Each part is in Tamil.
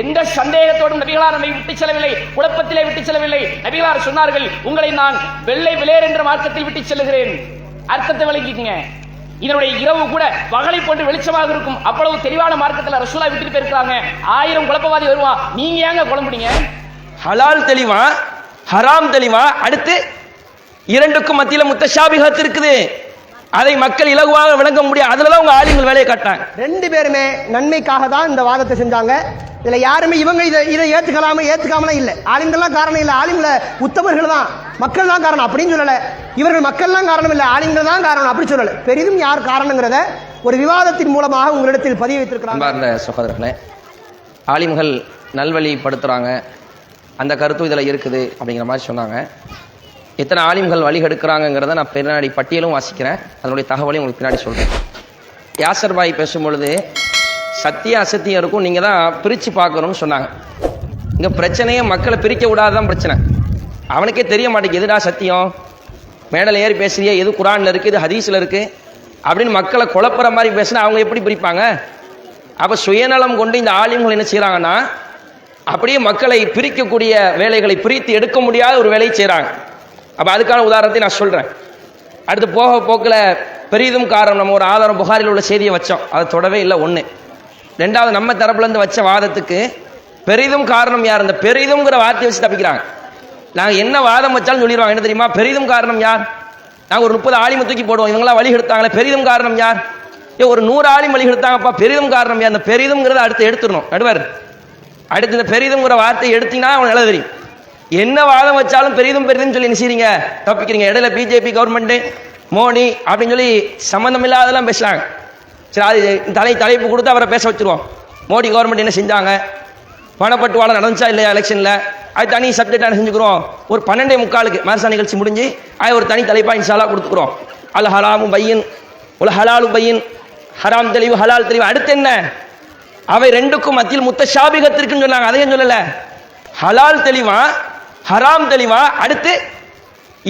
எந்த சந்தேகத்தோடும் நபிகளார் நம்மை விட்டு செல்லவில்லை குழப்பத்திலே விட்டு செல்லவில்லை. நபிகளார் சொன்னார்கள் உங்களை நான் வெள்ளை விளையர் என்ற மார்க்கத்தில் விட்டு செல்லுகிறேன். அர்த்தத்தை விளங்கிக்கங்க இதனுடைய இரவு கூட பகலை போன்று வெளிச்சமாக இருக்கும். அவ்வளவு தெளிவான மார்க்கத்தில் ரசூலா விட்டுட்டு போயிருக்காங்க ஆயிரம் குழப்பவாதி வருவான் நீங்க ஏங்க குழம்புறீங்க ஹலால் தெளிவா? ஹராம் தெளிவா? அடுத்து இரண்டுக்கும் மத்தியில முத்தஷாபிகத்து இருக்குது. அதை மக்கள் இலகுவாக விளங்க முடியும் அதுல தான் உங்க ஆளுங்கள் வேலையை காட்டாங்க ரெண்டு பேருமே நன்மைக்காக தான் இந்த வாதத்தை செஞ்சாங்க. இதுல யாருமே இவங்க இதை இதை ஏத்துக்கலாம ஏத்துக்காமலாம் இல்ல. ஆலிம்கள்லாம் காரணம் இல்ல. ஆலிம்ல உத்தமர்கள் தான். மக்கள் தான் காரணம். அப்படின்னு சொல்லல. இவர்கள் மக்கள்லாம் காரணம் இல்ல. ஆலிம்கள் தான் காரணம். அப்படி சொல்லல. பெரிதும் யார் காரணங்கிறத ஒரு விவாதத்தின் மூலமாக உங்களிடத்தில் பதிய வைத்திருக்கிறாங்க. சகோதரர்களே ஆலிம்கள் நல்வழிப்படுத்துறாங்க. அந்த கருத்தும் இதில் இருக்குது அப்படிங்கிற மாதிரி சொன்னாங்க. எத்தனை ஆலிம்கள் வழி எடுக்கிறாங்கங்கிறத நான் பின்னாடி பட்டியலும் வாசிக்கிறேன். அதனுடைய தகவலையும் உங்களுக்கு பின்னாடி சொல்கிறேன் யாசர் பாய் பேசும்பொழுது சத்திய அசத்தியம் இருக்கும் நீங்கள் தான் பிரித்து பார்க்கணும்னு சொன்னாங்க. இங்கே பிரச்சனையே மக்களை பிரிக்க விடாதான் பிரச்சனை. அவனுக்கே தெரிய மாட்டேங்குது எதுடா சத்தியம்? மேடல் ஏறி பேசுறியே எது குரானில் இருக்குது இது ஹதீஸில் இருக்குது அப்படின்னு மக்களை குழப்புற மாதிரி பேசினா அவங்க எப்படி பிரிப்பாங்க? அப்போ சுயநலம் கொண்டு இந்த ஆலிம்கள் என்ன செய்கிறாங்கன்னா அப்படியே மக்களை பிரிக்கக்கூடிய வேலைகளை பிரித்து எடுக்க முடியாத ஒரு வேலையை செய்கிறாங்க அப்போ அதுக்கான உதாரணத்தை நான் சொல்கிறேன் அடுத்து போக போக்கில் பெரிதும் காரணம் நம்ம ஒரு ஆதாரம் புகாரில் உள்ள செய்தியை வச்சோம். அதை தொடவே இல்லை ஒன்று ரெண்டாவது நம்ம தரப்புலேருந்து வச்ச வாதத்துக்கு பெரிதும் காரணம் யார்? அந்த பெரிதும்ங்கிற வார்த்தையை வச்சு தப்பிக்கிறாங்க. நாங்கள் என்ன வாதம் வச்சாலும் சொல்லிடுவாங்க. என்ன தெரியுமா? பெரிதும் காரணம் யார்? நாங்கள் ஒரு முப்பது ஆலிமை தூக்கி போடுவோம். இவங்களாம் வழி எடுத்தாங்களே பெரிதும் காரணம் யார்? ஏ ஒரு நூறு ஆலிம் வழி எடுத்தாங்கப்பா பெரிதும் காரணம் யார்? அந்த பெரிதுங்கிறத அடுத்து எடுத்துடணும். நடுவர். அடுத்து இந்த பெரிதுங்கிற வார்த்தையை எடுத்தீங்கன்னா அவன் நல்லது தெரியும். என்ன வாதம் வச்சாலும் பெரிதும் பெரிதும் சொல்லி நினைச்சீங்க தப்பிக்கிறீங்க. இடையில பிஜேபி கவர்மெண்ட் மோடி அப்படின்னு சொல்லி சம்மந்தம் இல்லாதெல்லாம் பேசுறாங்க. சரி அது தலை தலைப்பு கொடுத்து அவரை பேச வச்சிருவோம். மோடி கவர்மெண்ட் என்ன செஞ்சாங்க? பணப்பட்டுவாளம் நடந்துச்சா இல்லையா எலெக்ஷனில் அது தனி சப்ஜெக்டாக செஞ்சுக்கிறோம்? ஒரு பன்னெண்டே முக்காலுக்கு மரசா நிகழ்ச்சி முடிஞ்சு அது ஒரு தனி தலைப்பாக இன்ஷாலா கொடுத்துக்கிறோம். அல் ஹலாமும் பையன் உல ஹலாலும் பையன் ஹராம் தெளிவு ஹலால் தெளிவு. அடுத்து என்ன? அவை ரெண்டுக்கும் மத்தியில் முத்த ஷாபிகத்திற்குன்னு சொன்னாங்க. அதையும் சொல்லலை. ஹலால் தெளிவான் ஹராம் தெளிவா அடுத்து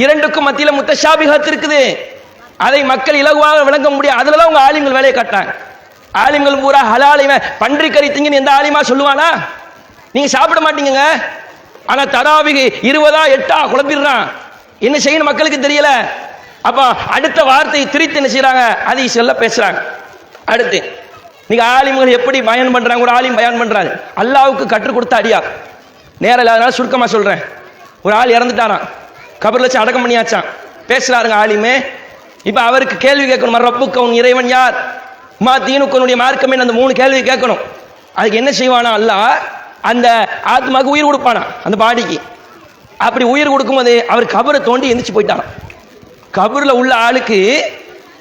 இரண்டுக்கும் மத்தியில முத்தஷாபிகத் இருக்குது. அதை மக்கள் இலகுவாக விளங்க முடியும் அதுல தான் உங்க ஆலிம்கள் வேலையை காட்டாங்க ஆலிம்கள் பூரா ஹலால் இவன் பன்றி கறி திங்கன்னு எந்த ஆலிமா சொல்லுவானா? நீங்க சாப்பிட மாட்டீங்க ஆனா தராவிகி இருபதா எட்டா குழப்பிடுறான் என்ன செய்யணும் மக்களுக்கு தெரியல. அப்ப அடுத்த வார்த்தையை திரித்து என்ன செய்யறாங்க அதை சொல்ல பேசுறாங்க. அடுத்து நீங்க ஆலிம்கள் எப்படி பயன் பண்றாங்க? ஒரு ஆலிம் பயன் பண்றாங்க அல்லாவுக்கு கற்றுக் கொடுத்த அடியா. நேரம் இல்லாதனால சுருக்கமா சொல்றேன். ஒரு ஆள் இறந்துட்டாரான் கபரில் வச்சு அடக்கம் பண்ணியாச்சான் பேசுகிறாருங்க ஆலிமே. இப்போ அவருக்கு கேள்வி கேட்கணும். ரப்புக்கு உன் இறைவன் யார்? மா தீனுக்கனுடைய மார்க்கமே அந்த மூணு கேள்வி கேட்கணும். அதுக்கு என்ன செய்வானா? அல்லாஹ் அந்த ஆத்மாவுக்கு உயிர் கொடுப்பானா? அந்த பாடிக்கு. அப்படி உயிர் கொடுக்கும்போது அவர் கபரை தோண்டி எந்திரிச்சு போயிட்டாராம். கபரில் உள்ள ஆளுக்கு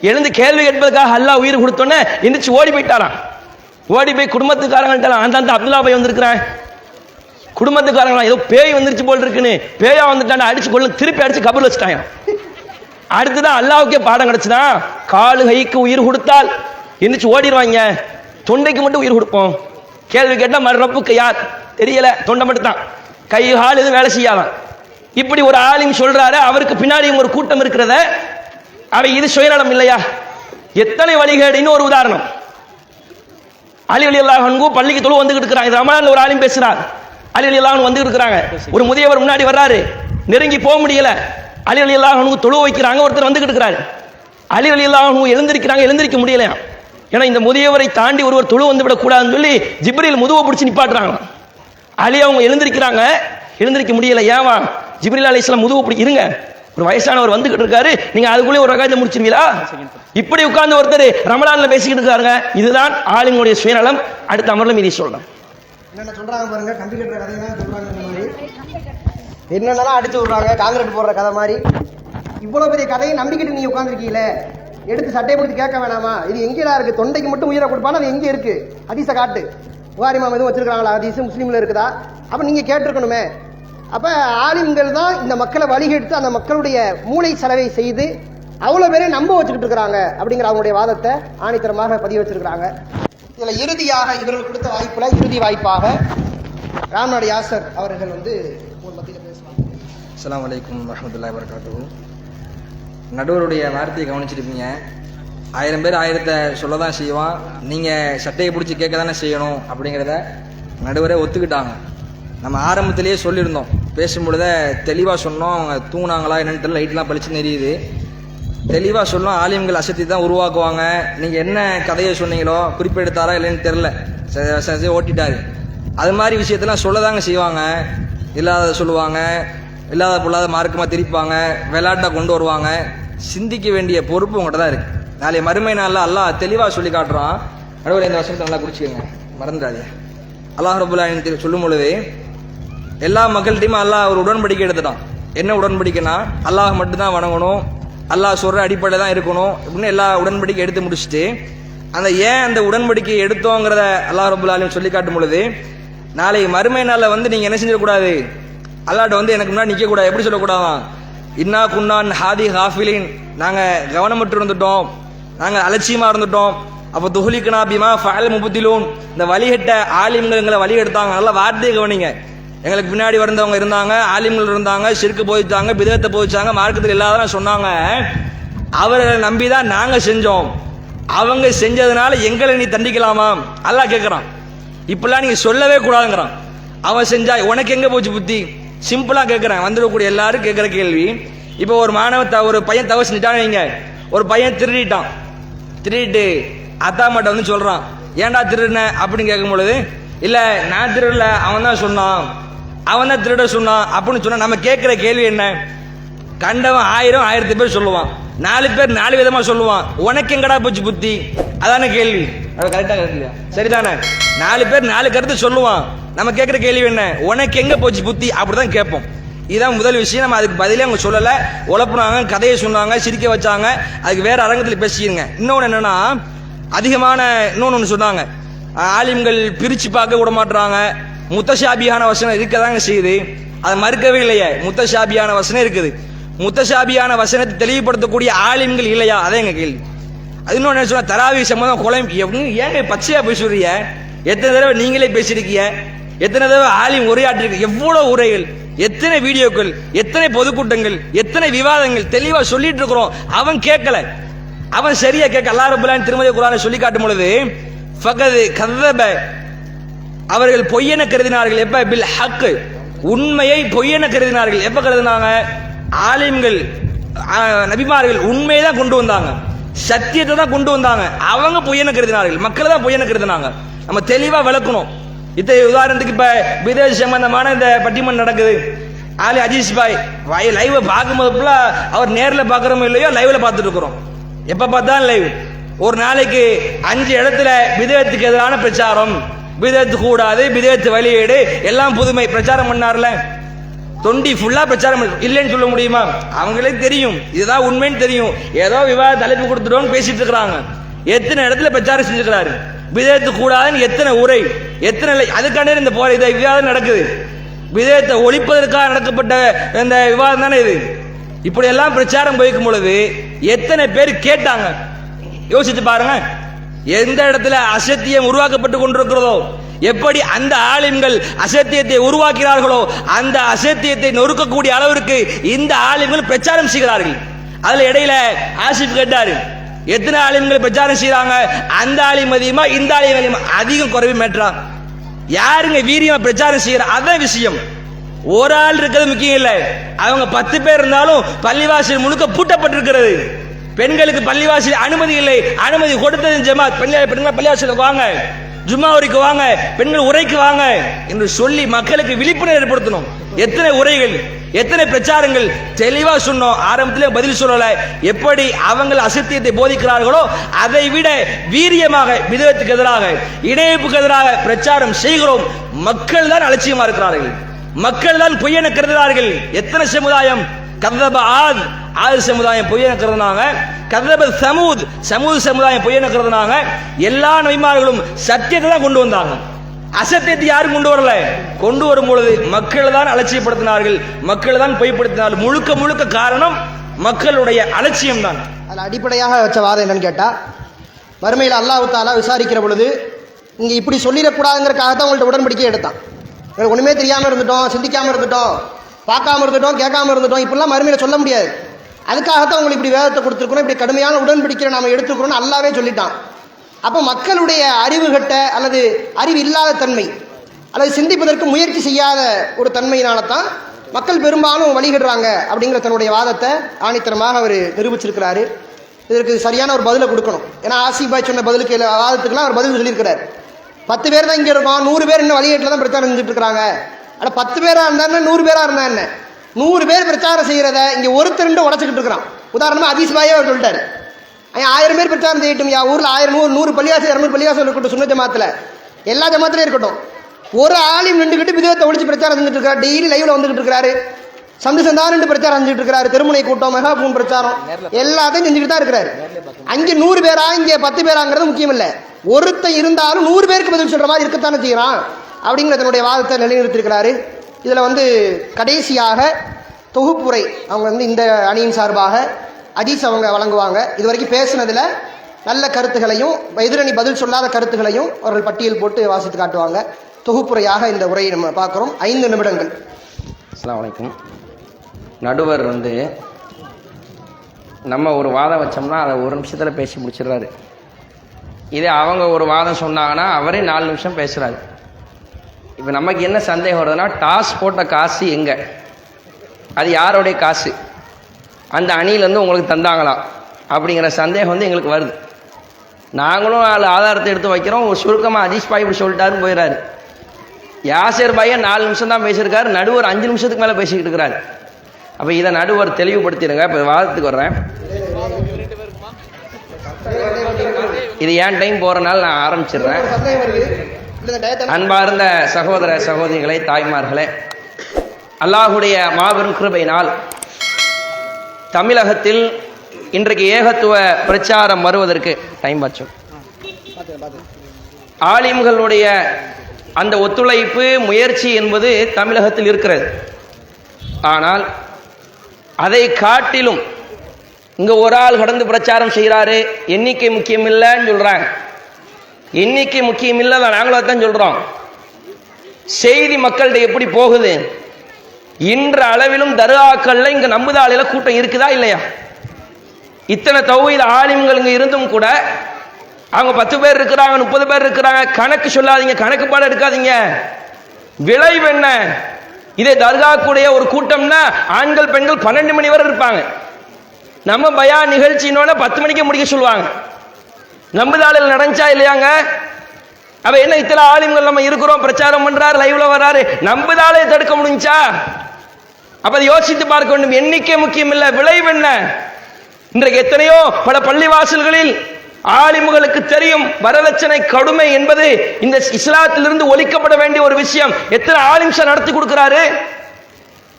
எழுந்து கேள்வி கேட்பதற்காக அல்லாஹ் உயிர் கொடுத்தோன்னே எந்திரிச்சு ஓடி போயிட்டாராம். ஓடி போய் குடும்பத்துக்காரங்கள்ட்ட அந்த அந்த அப்துல்லா போய் வந்திருக்கிறேன் குடும்பத்துக்காரங்களா ஏதோ பேய் வந்துருச்சு போல் இருக்குன்னு. பேயா வந்துட்டான் அடிச்சு கொள்ள திருப்பி அடிச்சு கபூர் வச்சுட்டாங்க. அடுத்துதான் அல்லாவுக்கே பாடம் கிடைச்சுதான் காலு கைக்கு உயிர் கொடுத்தால் எந்திரிச்சு ஓடிடுவாங்க. தொண்டைக்கு மட்டும் உயிர் கொடுப்போம். கேள்வி கேட்டா மறுநப்புக்கு யார்? தெரியல. தொண்டை மட்டும் தான் கை கால் எதுவும் வேலை செய்யாதான். இப்படி ஒரு ஆலிம் சொல்றாரு. அவருக்கு பின்னாடி ஒரு கூட்டம் இருக்கிறத. அவை இது சுயநலம் இல்லையா? எத்தனை வழிகேடுன்னு ஒரு உதாரணம். அலி அலி அல்லாஹ் பள்ளிக்கு தொழு வந்துகிட்டு இருக்கிறாங்க இது ரமலான்ல ஒரு ஆலிம் பேசுறார். அலி வந்து இருக்கிறாங்க. ஒரு முதியவர் முன்னாடி வர்றாரு. நெருங்கி போக முடியல. அலி அலி அல்லாஹனுக்கு தொழு வைக்கிறாங்க. ஒருத்தர் வந்துகிட்டு இருக்கிறாரு. அலி அலி அல்லாஹனு எழுந்திருக்கிறாங்க. எழுந்திருக்க முடியலையா ஏன்னா இந்த முதியவரை தாண்டி ஒருவர் தொழு வந்து விடக்கூடாதுன்னு சொல்லி ஜிப்ரில் முதுவை பிடிச்சி நிப்பாட்டுறாங்க. அலி அவங்க எழுந்திருக்கிறாங்க. எழுந்திருக்க முடியல. ஏவா ஜிப்ரில் அலி இஸ்லாம் முதுவை பிடி இருங்க. ஒரு வயசானவர் வந்துகிட்டு இருக்காரு. நீங்க அதுக்குள்ளே ஒரு ரகாயத்தை முடிச்சிருவீங்களா? இப்படி உட்கார்ந்து ஒருத்தர் ரமலான்ல பேசிக்கிட்டு இருக்காருங்க. இதுதான் ஆளுங்களுடைய சுயநலம். அடுத்த அமர்ல மீதி சொல்றேன் என்னென்ன சொல்கிறாங்க பாருங்க கம்ப்யூட்டர் கதை இந்த மாதிரி. என்னென்னலாம் அடிச்சு விடுறாங்க காங்கிரட் போடுற கதை மாதிரி. இவ்வளோ பெரிய கதையை நம்பிக்கிட்டு நீ உட்காந்துருக்கீங்களே எடுத்து சட்டையை பிடிச்சி கேட்க வேணாமா? இது எங்கேடா இருக்கு? தொண்டைக்கு மட்டும் உயிரை கொடுப்பானா? அது எங்கே இருக்கு? ஹதீஸை காட்டு. புகாரி மாமா எதுவும் வச்சிருக்காங்களா ஹதீஸ் முஸ்லீம்ல இருக்குதா? அப்ப நீங்க கேட்டிருக்கணுமே. அப்ப ஆலிம்கள் தான் இந்த மக்களை வழிகெடுத்து அந்த மக்களுடைய மூளை செலவை செய்து அவ்வளோ பேரை நம்ப வச்சுக்கிட்டு இருக்கிறாங்க அப்படிங்கிற அவங்களுடைய வாதத்தை ஆணித்தரமாக பதிவு வச்சிருக்கிறாங்க. இதில் இறுதியாக இவர்கள் கொடுத்த வாய்ப்பில் இறுதி வாய்ப்பாக ராம்நாடு யாசர் அவர்கள் வந்து உங்கள் மத்தியில் பேசுவாங்க. அஸ்ஸலாமு அலைக்கும் வரஹ்மத்துல்லாஹி வரகாத்துஹு நடுவருடைய வார்த்தையை கவனிச்சிருப்பீங்க. ஆயிரம் பேர் ஆயிரத்தை சொல்ல தான் செய்வான். நீங்கள் சட்டையை பிடிச்சி கேட்க தானே செய்யணும் அப்படிங்கிறத நடுவரே ஒத்துக்கிட்டாங்க. நம்ம ஆரம்பத்திலேயே சொல்லியிருந்தோம். பேசும்பொழுத தெளிவாக சொன்னோம். அவங்க தூங்கினாங்களா என்னென்னு தெரியல. லைட்லாம் பளிச்சுன்னு நெறியுது தெளிவாக சொல்லணும் ஆலிம்கள் அசத்தி தான் உருவாக்குவாங்க. நீங்கள் என்ன கதையை சொன்னீங்களோ குறிப்பெடுத்தாரா இல்லைன்னு தெரில ஓட்டிட்டாரு. அது மாதிரி விஷயத்தெல்லாம் சொல்லதாங்க செய்வாங்க. இல்லாத சொல்லுவாங்க. இல்லாத பொல்லாத மார்க்கமாக திரிப்பாங்க. விளையாட்டை கொண்டு வருவாங்க. சிந்திக்க வேண்டிய பொறுப்பு உங்கள்கிட்ட தான் இருக்குது நாளை மறுமை நாளில் அல்லாஹ் தெளிவாக சொல்லி காட்டுறான். நடுவில் இந்த வருஷத்தை நல்லா குறிச்சிக்கோங்க மறந்துடாது. அல்லாஹ் ரபுல்லாயின் சொல்லும் பொழுது எல்லா மக்கள்கிட்டையும் அல்லாஹ் ஒரு உடன்படிக்கை எடுத்துட்டான். என்ன உடன்படிக்கைனா அல்லாஹ் மட்டும்தான் வணங்கணும். அல்லாஹ் சொல்கிற அடிப்படையில் தான் இருக்கணும் அப்படின்னு எல்லா உடன்படிக்கை எடுத்து முடிச்சுட்டு அந்த ஏன் அந்த உடன்படிக்கையை எடுத்தோங்கிறத அல்லாஹ் ரபுல் ஆலமீன் சொல்லி காட்டும் பொழுது நாளை மறுமை நாளில் வந்து நீங்கள் என்ன செஞ்சிடக்கூடாது? அல்லாட்ட வந்து எனக்கு முன்னாடி நிற்கக்கூடாது எப்படி சொல்லக்கூடாதான்? இன்னா குன்னான் ஹாதி ஹாஃபிலின். நாங்கள் கவனமற்று இருந்துட்டோம். நாங்கள் அலட்சியமாக இருந்துட்டோம். அப்போ துஹுலிக்கனா பிமா ஃபயல் முபத்திலூன். இந்த வழிகட்ட ஆலிம்கள் எங்களை வழி எடுத்தாங்க நல்லா வார்த்தையை கவனிங்க. எங்களுக்கு பின்னாடி வந்தவங்க இருந்தாங்க ஆலிம்கள் இருந்தாங்க சிறுக்கு போதித்தாங்க விதத்தை போயிச்சாங்க மார்க்கத்தில் இல்லாதவங்க சொன்னாங்க அவர்களை நம்பி தான் நாங்கள் செஞ்சோம். அவங்க செஞ்சதுனால எங்களை நீ தண்டிக்கலாமா? அல்லாஹ் கேட்குறான் இப்பெல்லாம் நீங்கள் சொல்லவே கூடாதுங்கிறான். அவன் செஞ்சா உனக்கு எங்கே போச்சு புத்தி? சிம்பிளாக கேட்குறேன் வந்துடக்கூடிய எல்லாரும் கேட்குற கேள்வி. இப்போ ஒரு மாணவ ஒரு பையன் தவறு செஞ்சுட்டான்னு வைங்க. ஒரு பையன் திருடிட்டான். திருடிட்டு அத்தா மாட்ட வந்து சொல்கிறான் ஏன்டா திருடின? அப்படின்னு கேட்கும் பொழுது இல்லை நான் திருடல. அவன் தான் சொன்னான். அவன் தான் திருட சொன்னான். அப்படின்னு சொன்னா நம்ம கேட்குற கேள்வி என்ன? கண்டவன் ஆயிரம் ஆயிரத்தி பேர் சொல்லுவான். நாலு பேர் நாலு விதமா சொல்லுவான். உனக்கு எங்கடா போச்சு புத்தி? அதான கேள்வி. அது கரெக்டா கரெக்டியா சரிதானே? நாலு பேர் நாலு கருத்து சொல்லுவான். நம்ம கேட்குற கேள்வி என்ன? உனக்கு எங்க போச்சு புத்தி? அப்படிதான் கேட்போம். இதுதான் முதல் விஷயம். நம்ம அதுக்கு பதிலே அவங்க சொல்லலை. உழப்புனாங்க கதையை சொன்னாங்க சிரிக்க வச்சாங்க. அதுக்கு வேற அரங்கத்தில் பேசிடுங்க இன்னொன்று என்னன்னா அதிகமான இன்னொன்று ஒன்று சொன்னாங்க. ஆலிம்கள் பிரிச்சு பார்க்க விட மாட்டுறாங்க. முத்தஷாபியான வசனம் இருக்க தாங்க செய்யுது. அதை மறுக்கவே இல்லையே. முத்தஷாபியான வசனம் இருக்குது. முத்தஷாபியான வசனத்தை தெளிவுபடுத்தக்கூடிய ஆலிம்கள் இல்லையா? அதே எங்க கேள்வி. அது இன்னொன்று என்ன தராவி சம்மந்தம் குலம் எப்படின்னு ஏங்க பச்சையா பேசுறீங்க எத்தனை தடவை நீங்களே பேசியிருக்கீங்க? எத்தனை தடவை ஆலிம் உரையாற்றிருக்கு? எவ்வளவு உரைகள்? எத்தனை வீடியோக்கள்? எத்தனை பொதுக்கூட்டங்கள்? எத்தனை விவாதங்கள்? தெளிவா சொல்லிட்டு இருக்கிறோம். அவன் கேட்கல. அவன் சரியா கேட்க அல்லா ரபுல்லான் திருமதி குரானை சொல்லி காட்டும் பொழுது ஃபகது கதப அவர்கள் பொய்யென கருதினார்கள். எப்ப? பில் ஹக்கு உண்மையை பொய்யென கருதினார்கள். எப்ப கருதினாங்க? ஆலிம்கள் நபிமார்கள் உண்மையை தான் கொண்டு வந்தாங்க. சத்தியத்தை தான் கொண்டு வந்தாங்க. அவங்க பொய்யென கருதினார்கள். மக்கள் தான் பொய்யென கருதினாங்க. நம்ம தெளிவா விளக்கணும். இத்தகைய உதாரணத்துக்கு இப்ப விதேஷ் சம்பந்தமான இந்த பட்டிமன் நடக்குது. ஆலி அஜீஸ் பாய் வாய் லைவ் பார்க்கும்போது அவர் நேரில் பார்க்குறோமோ இல்லையோ லைவ்ல பார்த்துட்டு இருக்கிறோம். எப்ப பார்த்தாலும் லைவ் ஒரு நாளைக்கு அஞ்சு இடத்துல விதேயத்துக்கு எதிரான பிரச்சாரம். விதத்து கூடாது விதத்து வெளியீடு எல்லாம் புதுமை. பிரச்சாரம் பண்ணார்ல? தொண்டி ஃபுல்லா பிரச்சாரம் இல்லைன்னு சொல்ல முடியுமா? அவங்களே தெரியும். இதுதான் உண்மைன்னு தெரியும். ஏதோ விவாத தலைப்பு கொடுத்துட்டோம்னு பேசிட்டு இருக்கிறாங்க. எத்தனை இடத்துல பிரச்சாரம் செஞ்சுக்கிறாரு? விதத்து கூடாதுன்னு எத்தனை உரை? எத்தனை இல்லை- இந்த போற இதை விவாதம் நடக்குது. விதயத்தை ஒழிப்பதற்காக நடக்கப்பட்ட இந்த விவாதம் தானே இது? இப்படி எல்லாம் பிரச்சாரம் போய்க்கும் பொழுது எத்தனை பேர் கேட்டாங்க? யோசிச்சு பாருங்க. எந்த இடத்துல அசத்தியம் உருவாக்கப்பட்டு கொண்டிருக்கிறதோ எப்படி அந்த ஆலிம்கள் அசத்தியத்தை உருவாக்கிறார்களோ அந்த அசத்தியத்தை நொறுக்கக்கூடிய அளவிற்கு இந்த ஆலிம்கள் பிரச்சாரம் செய்கிறார்கள். அதுல இடையில ஆசிப் கேட்டாரு எத்தனை ஆலிம்கள் பிரச்சாரம் செய்யறாங்க அந்த ஆலிம் அதிகமா இந்த ஆலிம் அதிகமா அதிகம் குறைவு மேற்றா யாருங்க வீரியமா பிரச்சாரம் செய்யற? அதான் விஷயம். ஒரு ஆள் இருக்கிறது முக்கியம் இல்லை. அவங்க பத்து பேர் இருந்தாலும் பள்ளிவாசல் முழுக்க பூட்டப்பட்டிருக்கிறது. பெண்களுக்கு பள்ளிவாசல் அனுமதி இல்லை. அனுமதி கொடுத்தது ஜமாத். பெண்கள் பெண்கள் பள்ளிவாசலுக்கு வாங்க. ஜும்மா வரைக்கும் வாங்க. பெண்கள் உரைக்கு வாங்க என்று சொல்லி மக்களுக்கு விழிப்புணர்வு ஏற்படுத்தணும். எத்தனை உரைகள் எத்தனை பிரச்சாரங்கள் தெளிவா சொன்னோம். ஆரம்பத்திலே பதில் சொல்லல. எப்படி அவங்கள் அசத்தியத்தை போதிக்கிறார்களோ அதை விட வீரியமாக விதத்துக்கு எதிராக இணைப்புக்கு எதிராக பிரச்சாரம் செய்கிறோம். மக்கள் தான் அலட்சியமா இருக்கிறார்கள். மக்கள் தான் பொய்யென கருதுகிறார்கள். எத்தனை சமுதாயம்? கதப ஆத் ஆறு சமுதாயம் பொய்யென கருதுனாங்க கதப சமூத் சமூக சமுதாயம் பொய்யென கருதுனாங்க எல்லா நபிமார்களும் சத்தியத்தை தான் கொண்டு வந்தாங்க. அசத்தியத்தை யாரும் கொண்டு வரல. கொண்டு வரும் பொழுது மக்களை தான் அலட்சியப்படுத்தினார்கள். மக்களை தான் பொய்ப்படுத்தினார்கள். முழுக்க முழுக்க காரணம் மக்களுடைய அலட்சியம் தான் அதில் அடிப்படையாக வச்ச வாதம் என்னன்னு கேட்டால் மறுமையில் அல்லாஹ் தாலா விசாரிக்கிற பொழுது இங்கே இப்படி சொல்லிடக்கூடாதுங்கிறக்காக தான் உங்கள்ட்ட உடன்படிக்கை எடுத்தான். எங்களுக்கு ஒன்றுமே தெரியாமல் இருந்துட்டோம் சிந்திக்காமல் இருந்துட்டோம் பார்க்காம இருந்துட்டோம் கேட்காம இருந்துட்டோம் இப்படிலாம் மறுமையில் சொல்ல முடியாது. அதுக்காகத்தான் உங்களுக்கு இப்படி வேதத்தை கொடுத்துருக்கணும் இப்படி கடுமையான உடன்படிக்கை நாம எடுத்துக்கிறோம்னு அல்லாவே சொல்லிட்டான். அப்போ மக்களுடைய அறிவு கட்ட அல்லது அறிவு இல்லாத தன்மை அல்லது சிந்திப்பதற்கு முயற்சி செய்யாத ஒரு தன்மையினால தான் மக்கள் பெரும்பாலும் வழிகிடுறாங்க அப்படிங்கிற தன்னுடைய வாதத்தை ஆணித்தரமாக அவர் நிரூபிச்சிருக்கிறாரு. இதற்கு சரியான ஒரு பதிலை கொடுக்கணும். ஏன்னா ஆசிபாய் சொன்ன பதிலுக்கு வாதத்துக்கெல்லாம் அவர் பதில் சொல்லியிருக்கிறார். பத்து பேர் தான் இங்கே இருக்கோம் நூறு பேர் இன்னும் வழிகேட்டில் தான் பிரச்சாரம் செஞ்சுட்டு இருக்கிறாங்க ஆனால் பத்து பேராக இருந்தா என்ன நூறு பேராக இருந்தா என்ன? நூறு பேர் பிரச்சாரம் செய்கிறத இங்கே ஒருத்தர் ரெண்டு உடச்சிக்கிட்டு இருக்கிறான். உதாரணமாக அதீஸ் பாயே அவர் சொல்லிட்டாரு. ஆயிரம் பேர் பிரச்சாரம் செய்யட்டும் யா ஊரில் ஆயிரம் நூறு நூறு பள்ளியாசம் இரநூறு பள்ளியாசம் இருக்கட்டும் சுண்ண ஜமாத்தில். எல்லா ஜமாத்திலையும் இருக்கட்டும். ஒரு ஆளையும் நின்றுக்கிட்டு விதத்தை ஒழிச்சு பிரச்சாரம் செஞ்சுட்டு இருக்காரு. டெய்லி லைவ்ல வந்துகிட்டு இருக்காரு. சந்து சந்தா ரெண்டு பிரச்சாரம் செஞ்சுட்டு இருக்காரு. திருமுனை கூட்டம் மெகா பூன் பிரச்சாரம். எல்லாத்தையும் செஞ்சுக்கிட்டு தான் இருக்கிறாரு. அங்கே நூறு பேரா இங்கே பத்து பேராங்கிறது முக்கியம் இல்லை ஒருத்தன் இருந்தாலும் நூறு பேருக்கு பதில் சொல்ற மாதிரி இருக்கத்தானே செய்யறான். அப்படிங்கிற தன்னுடைய வாதத்தை நிலைநிறுத்திருக்கிறாரு இதில் வந்து கடைசியாக தொகுப்புரை அவங்க வந்து இந்த அணியின் சார்பாக அதீஸ் அவங்க வழங்குவாங்க. இது வரைக்கும் நல்ல கருத்துகளையும் எதிரணி பதில் சொல்லாத கருத்துகளையும் அவர்கள் பட்டியல் போட்டு வாசித்து காட்டுவாங்க. தொகுப்புரையாக இந்த உரையை நம்ம பார்க்குறோம். ஐந்து நிமிடங்கள். அஸ்லாம் அலைக்கும். நடுவர் வந்து நம்ம ஒரு வாதம் வச்சோம்னா அதை ஒரு நிமிஷத்தில் பேசி முடிச்சிடுறாரு. இதே அவங்க ஒரு வாதம் சொன்னாங்கன்னா அவரே நாலு நிமிஷம் பேசுகிறாரு இப்போ நமக்கு என்ன சந்தேகம் வருதுன்னா டாஸ் போட்ட காசு எங்கே? அது யாருடைய காசு? அந்த அணியிலேருந்து உங்களுக்கு தந்தாங்களாம் அப்படிங்கிற சந்தேகம் வந்து எங்களுக்கு வருது. நாங்களும் நாலு ஆதாரத்தை எடுத்து வைக்கிறோம். ஒரு சுருக்கமாக அதீஷ் பாய் இப்படி சொல்லிட்டாருன்னு போயிடறாரு யாசர் பாயை நாலு நிமிஷம் தான் பேசியிருக்காரு. நடுவர் அஞ்சு நிமிஷத்துக்கு மேலே பேசிக்கிட்டு இருக்கிறாரு. அப்போ இதை நடுவர் தெளிவுபடுத்திடுங்க. இப்போ வாதத்துக்கு வர்றேன். இது ஏன் டைம் போகிறனால நான் ஆரம்பிச்சிடுறேன். அன்பார்ந்த சகோதர சகோதரிகளே தாய்மார்களே அல்லாஹுடைய மாபெரும் கிருபையினால் தமிழகத்தில் இன்றைக்கு ஏகத்துவ பிரச்சாரம் வருவதற்கு டைம் பாச்சோம் ஆலிம்களுடைய அந்த ஒத்துழைப்பு முயற்சி என்பது தமிழகத்தில் இருக்கிறது. ஆனால் அதை காட்டிலும் இங்க ஒரு ஆள் கடந்து பிரச்சாரம் செய்கிறாரு எண்ணிக்கை முக்கியமில்லைன்னு சொல்கிறாங்க இன்னைக்கு எண்ணிக்கை முக்கியம் இல்லை தான் நாங்களும் அதான் சொல்கிறோம் செய்தி மக்கள்கிட்ட எப்படி போகுது? இன்ற அளவிலும் தருகாக்கள்ல இங்கே நம்புதாளில கூட்டம் இருக்குதா இல்லையா? இத்தனை தௌஹீத் ஆலிம்கள் இங்கே இருந்தும் கூட அவங்க பத்து பேர் இருக்கிறாங்க முப்பது பேர் இருக்கிறாங்க கணக்கு சொல்லாதீங்க கணக்கு பாடம் எடுக்காதீங்க. விளைவு என்ன? இதே தர்காக்குடைய ஒரு கூட்டம்னா ஆண்கள் பெண்கள் பன்னெண்டு மணி வரை இருப்பாங்க. நம்ம பயா நிகழ்ச்சினோட பத்து மணிக்கு முடிக்க சொல்லுவாங்க. நம்புதாளில் நடந்துச்சா இல்லையாங்க? அவ என்ன இத்தனை ஆளுங்கள் நம்ம இருக்கிறோம்? பிரச்சாரம் பண்றாரு லைவ்ல வர்றாரு. நம்புதாலே தடுக்க முடிஞ்சா? அப்ப யோசித்து பார்க்க வேண்டும். எண்ணிக்கை முக்கியம் இல்ல. விளைவு என்ன? இன்றைக்கு எத்தனையோ பல பள்ளிவாசல்களில் ஆலிமுகளுக்கு தெரியும் வரதட்சணை கடுமை என்பது இந்த இஸ்லாத்திலிருந்து ஒழிக்கப்பட வேண்டிய ஒரு விஷயம். எத்தனை ஆலிம்சா நடத்தி கொடுக்கிறாரு?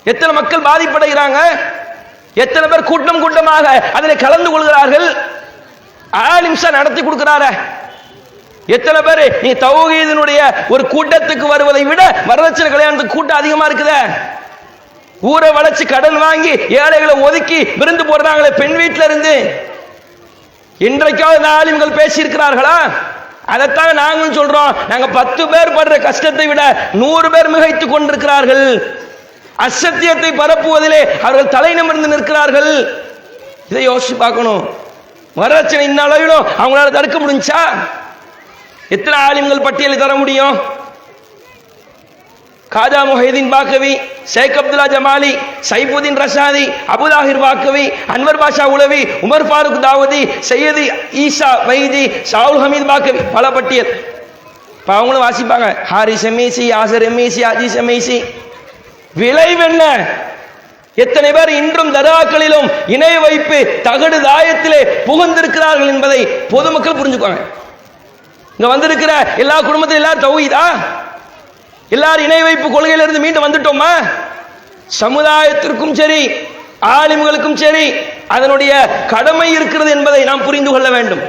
எத்தனை மக்கள் பாதிப்படைகிறாங்க? எத்தனை பேர் கூட்டம் கூட்டமாக அதில் கலந்து கொள்கிறார்கள்? ஆலிம்சா நடத்தி கொடுக்கிறாரு. எத்தனை பேர்? நீ தௌஹீதினுடைய ஒரு கூட்டத்துக்கு வருவதை விட வரதட்சணை கல்யாணத்துக்கு கூட்டம் அதிகமா இருக்குதே. ஊரை வளைச்சு கடன் வாங்கி ஏழைகளை ஒதுக்கி விருந்து போடுறாங்களே பெண் வீட்டில இருந்து. இன்றைக்காவது ஆலிம்கள் பேசியிருக்கிறார்களா? அதைத்தான் நாங்களும் சொல்றோம். நாங்க பத்து பேர் படுற கஷ்டத்தை விட நூறு பேர் மிகைத்துக் கொண்டிருக்கிறார்கள். அசத்தியத்தை பரப்புவதிலே அவர்கள் தலை நிமிர்ந்து நிற்கிறார்கள். இதை யோசிச்சு பார்க்கணும். வரதட்சணை இந்த அளவிலும் அவங்களால தடுக்க முடிஞ்சா எத்தனை ஆலிம்கள் பட்டியலை தர முடியும்? காஜா முஹைதீன் பாக்கவி ஷேக் அப்துல்லா ஜமாலி சைபுதீன் ரஷாதி அபுதாஹிர் பாக்கவி அன்வர் பாஷா உலவி உமர் ஃபாரூக் தாவதி சையது ஈஷா வைதி ஷாவுல் ஹமீத் பாக்கவி பல பட்டியல். இப்போ அவங்களும் வாசிப்பாங்க. Haris MEC Azhar MEC Aziz MEC விளைவு என்ன? எத்தனை பேர் இன்றும் தர்காக்களிலும் இணை வைப்பு தகடு தாயத்திலே புகுந்திருக்கிறார்கள் என்பதை பொதுமக்கள் புரிஞ்சுக்குவாங்க. இங்க வந்திருக்கிற எல்லா குடும்பத்திலும் எல்லாரும் தௌஹீதா? எல்லாரும் இணை வைப்பு கொள்கையிலிருந்து மீண்டும் வந்துட்டோமா? சமுதாயத்திற்கும் சரி ஆலிம்களுக்கும் சரி அதனுடைய கடமை இருக்கிறது என்பதை நாம் புரிந்து கொள்ள வேண்டும்.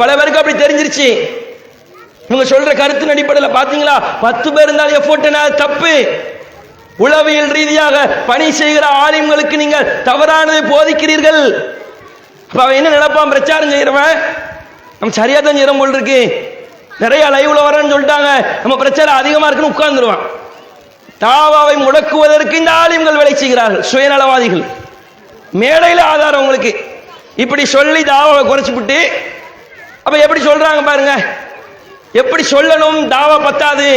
பல பேருக்கு அப்படி தெரிஞ்சிருச்சு. இவங்க சொல்ற கருத்தின் அடிப்படையில் பாத்தீங்களா? பத்து பேர் இருந்தாலும் எஃபோர்ட் தப்பு. உளவியல் ரீதியாக பணி செய்கிற ஆலிம்களுக்கு நீங்கள் தவறானதை போதிக்கிறீர்கள். அப்ப அவன் என்ன நினைப்பான்? பிரச்சாரம் செய்யறவன் நம்ம சரியா தான் செய்யறோம் போல் இருக்கு. நிறைய லைவ்ல வரேன்னு சொல்லிட்டாங்க. நம்ம பிரச்சாரம் அதிகமா இருக்குன்னு உட்கார்ந்துருவான். தாவாவை முடக்குவதற்கு இந்த ஆலிம்கள் வேலை செய்கிறார்கள். சுயநலவாதிகள். மேடையில் ஆதாரம் உங்களுக்கு. இப்படி சொல்லி தாவாவை குறைச்சு விட்டு அப்ப எப்படி சொல்றாங்க பாருங்க. எப்படி சொல்லணும்? தாவா பத்தாது.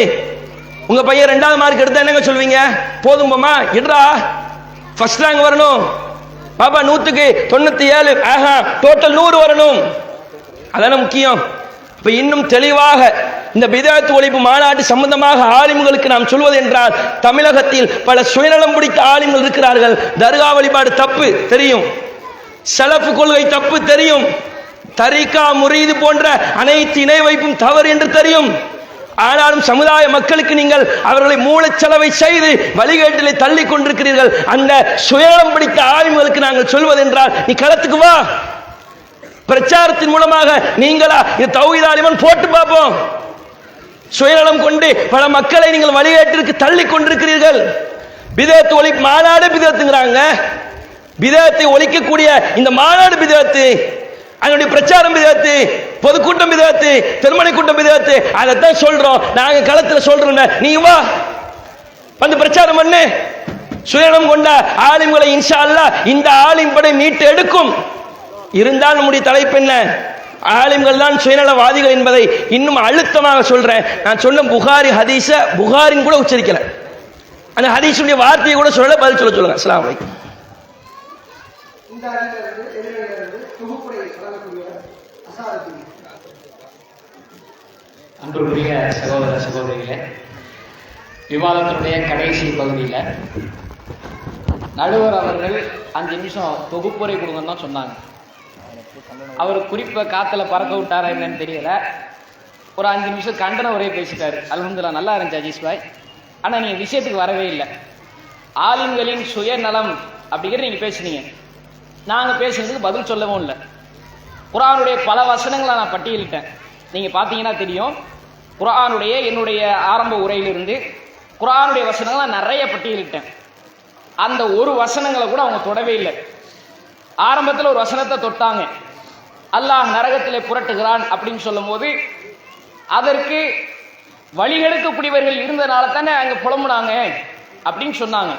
உங்க பையன் ரெண்டாவது மார்க் எடுத்தா என்னங்க சொல்வீங்க? போதும் போமா எடுறா ஃபர்ஸ்ட் ரேங்க் வரணும். பாப்பா நூத்துக்கு தொண்ணூத்தி ஏழு ஆஹா டோட்டல் நூறு வரணும். அதான முக்கியம். இப்ப இன்னும் தெளிவாக இந்த பிதாத்து ஒழிப்பு மாநாட்டு சம்பந்தமாக ஆலிம்களுக்கு நாம் சொல்வது என்றால் தமிழகத்தில் பல சுயநலம் பிடித்த ஆலிம்கள் இருக்கிறார்கள். தர்கா வழிபாடு தப்பு தெரியும். செலப்பு கொள்கை தப்பு தெரியும். தரிகா முறியது போன்ற அனைத்து இணை வைப்பும் தவறு என்று தெரியும். ஆனாலும் சமுதாய மக்களுக்கு நீங்கள் அவர்களை மூளைச்சலவை செய்து வழிகேட்டிலே தள்ளி கொண்டிருக்கிறீர்கள். அந்த சுயநலம் பிடித்த ஆலிம்களுக்கு நாங்கள் சொல்வதென்றால் நீ களத்துக்கு வா. பிரச்சாரத்தின் மூலமாக நீங்களா இது தௌஹீதாலிமன் போட்டு பார்ப்போம். சுயநலம் கொண்டு பல மக்களை நீங்கள் வழிகேட்டிற்கு தள்ளி கொண்டிருக்கிறீர்கள். பிதத்து ஒளி மாநாடு பிதத்துங்கிறாங்க. பிதத்தை ஒழிக்கக்கூடிய இந்த மாநாடு பிதத்து அதனுடைய பிரச்சாரம் பிதத்து பொதுக்கூட்டம் பிதத்து திருமணி கூட்டம் பிதத்து அதைத்தான் சொல்றோம். நாங்க களத்துல சொல்றோம் நீ வா. வந்து பிரச்சாரம் பண்ணு. சுயனம் கொண்ட ஆலிம்களை இன்ஷா அல்லாஹ் இந்த ஆலிம் படை மீட்டு எடுக்கும். இருந்தால் நம்முடைய தலைப்பு என்ன? ஆலிம்கள் தான் சுயநலவாதிகள் என்பதை இன்னும் அழுத்தமாக சொல்றேன். நான் சொன்ன புகாரி ஹதீஸ புகாரின் கூட உச்சரிக்கல. அந்த ஹதீஸுடைய வார்த்தையை கூட சொல்ல பதில் சொல்ல சொல்லுங்க. அஸ்ஸலாமு அலைக்கும் இந்த அறிவிலிருந்து எதிரிலிருந்து தொகுப்புரை வழங்கக்கூடிய அசாரத்தில் அன்புக்குரிய சகோதர சகோதரிகளே விவாதத்தினுடைய கடைசி பகுதியில் நடுவர் அவர்கள் அஞ்சு நிமிஷம் தொகுப்புரை கொடுங்கன்னு தான் சொன்னாங்க. அவர் குறிப்பை காத்துல பறக்க விட்டாரா என்னன்னு தெரியல. ஒரு அஞ்சு நிமிஷம் கண்டன உரையை பேசிட்டாரு. அலமதுல்லா நல்லா இருந்துச்சு அஜீஷ் பாய் ஆனால் நீங்கள் விஷயத்துக்கு வரவே இல்லை. ஆளுங்களின் சுயநலம் அப்படிங்கிறது நீங்கள் பேசுனீங்க. நாங்கள் பேசுனதுக்கு பதில் சொல்லவும் இல்லை. குரானுடைய பல வசனங்களை நான் பட்டியலிட்டேன். நீங்கள் பார்த்தீங்கன்னா தெரியும் குரானுடைய என்னுடைய ஆரம்ப உரையிலிருந்து குரானுடைய வசனங்களை நான் நிறைய பட்டியலிட்டேன். அந்த ஒரு வசனங்களை கூட அவங்க தொடவே இல்லை. ஆரம்பத்தில் ஒரு வசனத்தை தொட்டாங்க. அல்லாஹ் நரகத்திலே புரட்டுகிறான் அப்படின்னு சொல்லும்போது அதற்கு வழிகெடுக்கக்கூடியவர்கள் இருந்தனால தானே அங்கே புலம்புனாங்க அப்படின்னு சொன்னாங்க.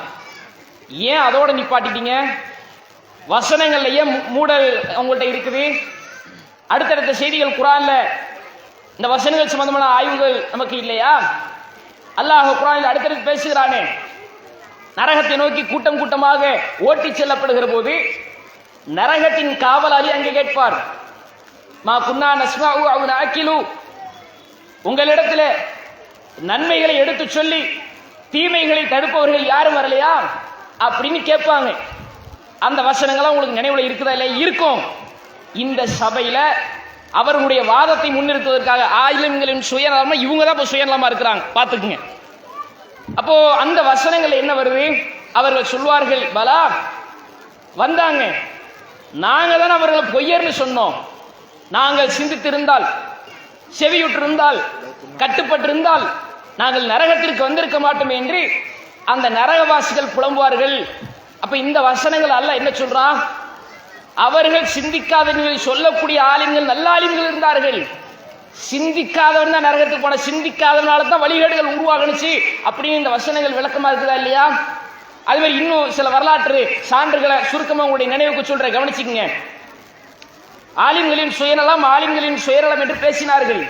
ஏன் அதோட நிப்பாட்டிட்டீங்க? வசனங்கள்ல ஏன் மூடல் உங்கள்கிட்ட இருக்குது? அடுத்தடுத்த செய்திகள் குரான்ல. இந்த வசனங்கள் சம்பந்தமான ஆய்வுகள் நமக்கு இல்லையா? அல்லாஹ் குரானில் அடுத்தடுத்து பேசுகிறானே. நரகத்தை நோக்கி கூட்டம் கூட்டமாக ஓட்டிச் செல்லப்படுகிற போது நரகத்தின் காவலாளி அங்கே கேட்பார். மா குன்னா நஸ்மாஉ அவ் நாக்கிலு உங்களிடத்துல நன்மைகளை எடுத்து சொல்லி தீமைகளை தடுப்பவர்கள் யாரும் வரலையா? அப்படின்னு கேட்பாங்க. அந்த வசனங்கள்லாம் உங்களுக்கு நினைவுல இருக்குதா இல்லையா? இருக்கும். இந்த சபையில அவர்களுடைய வாதத்தை முன்னிறுத்துவதற்காக ஆயுதங்களின் சுயநலமா இவங்க தான் இப்போ சுயநலமா இருக்கிறாங்க. பார்த்துக்குங்க. அப்போ அந்த வசனங்கள் என்ன வருது? அவர்கள் சொல்வார்கள் பலா வந்தாங்க. நாங்க தான் அவர்களை பொய்யர்னு சொன்னோம். நாங்கள் சிந்தித்திருந்தால் செவியுற்றிருந்தால் கட்டுப்பட்டிருந்தால் நாங்கள் நரகத்திற்கு வந்திருக்க மாட்டோம் என்று அந்த நரகவாசிகள் புலம்புவார்கள். அப்ப இந்த வசனங்கள் அல்ல என்ன சொல்றான் அவர்கள் சிந்திக்காதவர்களை சொல்லக்கூடிய ஆளுங்கள் நல்ல ஆலிம்கள் இருந்தார்கள். சிந்திக்காதவன் தான் நரகத்துக்கு போன சிந்திக்காதவனால தான் வழிகேடுகள் உருவாகணுச்சு. அப்படின்னு இந்த வசனங்கள் விளக்கமா இருக்குதா இல்லையா? அது மாதிரி இன்னும் சில வரலாற்று சான்றுகளை சுருக்கமாக உங்களுடைய நினைவுக்கு சொல்றேன். கவனிச்சுக்கங்க. ஆலிம்களின் சுயநலம் ஆலிம்களின் சுயநலம் என்று பேசினார்கள்.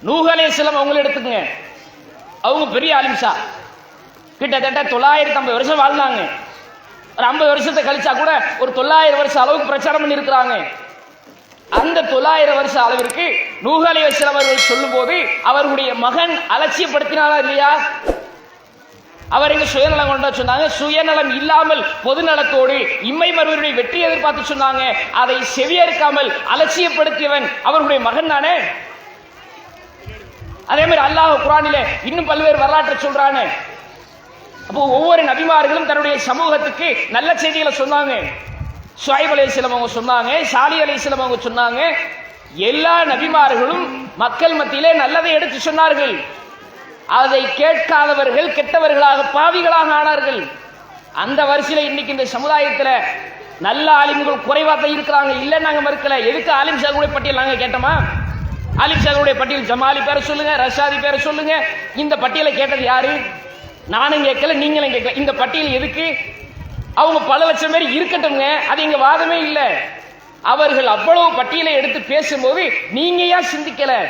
நூகலே சிலம் அவங்கள எடுத்துக்கங்க. அவங்க பெரிய ஆலிம்சா. கிட்டத்தட்ட தொள்ளாயிரத்தி ஐம்பது வருஷம் வாழ்ந்தாங்க. ஒரு ஐம்பது வருஷத்தை கழிச்சா கூட ஒரு தொள்ளாயிரம் வருஷம் அளவுக்கு பிரச்சாரம் பண்ணியிருக்கிறாங்க. அந்த தொள்ளாயிரம் வருஷ அளவிற்கு நூகலை அவர்கள் சொல்லும் போது அவர்களுடைய மகன் அலட்சியப்படுத்தினாரா இல்லையா? அவர் எங்க சுயநலம் கொண்டா சொன்னாங்க. சுயநலம் இல்லாமல் பொதுநலத்தோடு இம்மை மறுவருடைய வெற்றி எதிர்பார்த்து சொன்னாங்க. அதை செவியறுக்காமல் அலட்சியப்படுத்தியவன் அவர்களுடைய மகன் தானே? அதே மாதிரி அல்லாஹ் குரானில இன்னும் பல்வேறு வரலாற்றை சொல்றானே. அப்போ ஒவ்வொரு நபிமார்களும் தன்னுடைய சமூகத்துக்கு நல்ல செய்திகளை சொன்னாங்க. சுவைப் அலைஹிஸ்ஸலாம் அவங்க சொன்னாங்க சாலி அலைஹிஸ்ஸலாம் அவங்க சொன்னாங்க. எல்லா நபிமார்களும் மக்கள் மத்தியிலே நல்லதை எடுத்து சொன்னார்கள். அதை கேட்காதவர்கள் கெட்டவர்களாக பாவிகளாக ஆனார்கள். அந்த வரிசையில இன்னைக்கு இந்த சமுதாயத்துல நல்ல ஆலிம்கள் குறைவாக தான் இருக்கிறாங்க. இல்ல நாங்க மறுக்கல. எதுக்கு ஆலிம் சாகுடைய பட்டியல் நாங்க கேட்டோமா? ஆலிம் சாகுடைய பட்டியல் ஜமாலி பேரை சொல்லுங்க ரஷாதி பேரை சொல்லுங்க. இந்த பட்டியலை கேட்டது யாரு? நானும் கேட்கல நீங்களும் கேட்கல. இந்த பட்டியல் எதுக்கு? அவங்க பல லட்சம் பேர் இருக்கட்டும்ங்க. அது இங்க வாதமே இல்லை. அவர்கள் அவ்வளவு பட்டியலை எடுத்து பேசும்போது நீங்க ஏன் சிந்திக்கல?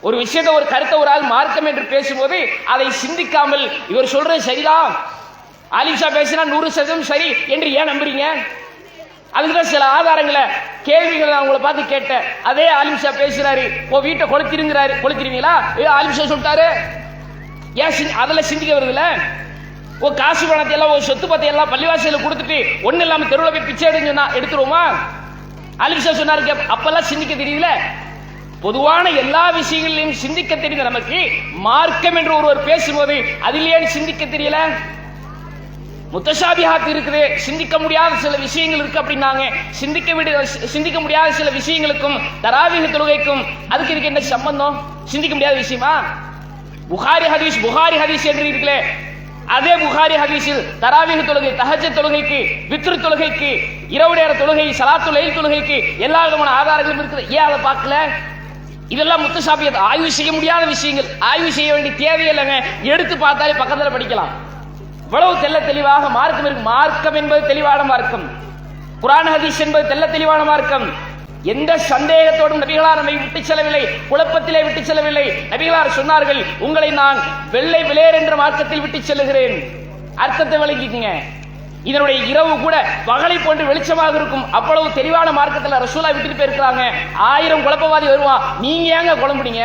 ஒரு விஷயத்தை ஒரு கருத்தை ஒரு ஆள் மார்க்கம் என்று பேசும்போது அதை சிந்திக்காமல் இவர் சொல்றது சரிதான். ஆலிஷா பேசினா நூறு சதவீதம் சரி என்று ஏன் நம்புறீங்க? அதுதான் சில ஆதாரங்களை கேள்விகளை நான் உங்களை பார்த்து கேட்டேன். அதே ஆலிம்ஷா பேசுறாரு. ஓ வீட்டை கொளுத்திருங்கிறாரு. கொளுத்திருவீங்களா? ஏ ஆலிம்ஷா சொல்லிட்டாரு. ஏன் அதில் அதெல்லாம் சிந்திக்க வருதுல்ல? ஓ காசு பணத்தை எல்லாம் ஓ சொத்து பத்தை எல்லாம் பள்ளிவாசியில் கொடுத்துட்டு ஒன்றும் இல்லாமல் தெருவில் போய் பிச்சை எடுன்னு சொன்னா எடுத்துருவோமா? ஆலிம்ஷா சொன்னாரு கேப்- அப்பெல்லாம் சிந்திக்க தெரியல பொதுவான எல்லா விஷயங்களிலும் சிந்திக்க தெரிந்த நமக்கு. மார்க்கம் என்று ஒருவர் பேசும்போது அதில் ஏன் சிந்திக்க தெரியல? முத்தசாபிஹாத் இருக்குது. சிந்திக்க முடியாத சில விஷயங்கள் இருக்கு அப்படின்னாங்க. சிந்திக்க விட சிந்திக்க முடியாத சில விஷயங்களுக்கும் தராவீக தொழுகைக்கும் அதுக்கு இதுக்கு என்ன சம்பந்தம்? சிந்திக்க முடியாத விஷயமா? புகாரி ஹதீஸ் புகாரி ஹதீஸ் என்று இருக்கலே அதே புகாரி ஹதீஸில் தராவீக தொழுகை தஹஜ தொழுகைக்கு வித்ரு தொழுகைக்கு இரவு நேர தொழுகை சலாத்து லைல் தொழுகைக்கு எல்லா விதமான ஆதாரங்களும் இருக்குது. ஏன் அதை பார்க்கல? இதெல்லாம் முத்துசாப்பியது ஆய்வு செய்ய முடியாத விஷயங்கள். ஆய்வு செய்ய வேண்டிய தேவையில்லைங்க எடுத்து பார்த்தாலே பக்கத்தில் படிக்கலாம். இவ்வளவு தெள்ள தெளிவாக மார்க்கம் இருக்கு. மார்க்கம் என்பது தெளிவான மார்க்கம். குரான் ஹதீஸ் என்பது தெள்ள தெளிவான மார்க்கம். எந்த சந்தேகத்தோடும் நபிகளார் நம்மை விட்டு செல்லவில்லை குழப்பத்திலே விட்டு செல்லவில்லை. நபிகளார் சொன்னார்கள் உங்களை நான் வெள்ளை விளையர் என்ற மார்க்கத்தில் விட்டு செல்லுகிறேன். அர்த்தத்தை விளங்கிக்கங்க. இதனுடைய இரவு கூட பகலை போன்று வெளிச்சமாக இருக்கும். அவ்வளவு தெளிவான மார்க்கத்தில் ரசூலா விட்டுட்டு போயிருக்கிறாங்க. ஆயிரம் குழப்பவாதி வருவான் நீங்க ஏங்க குழம்புறீங்க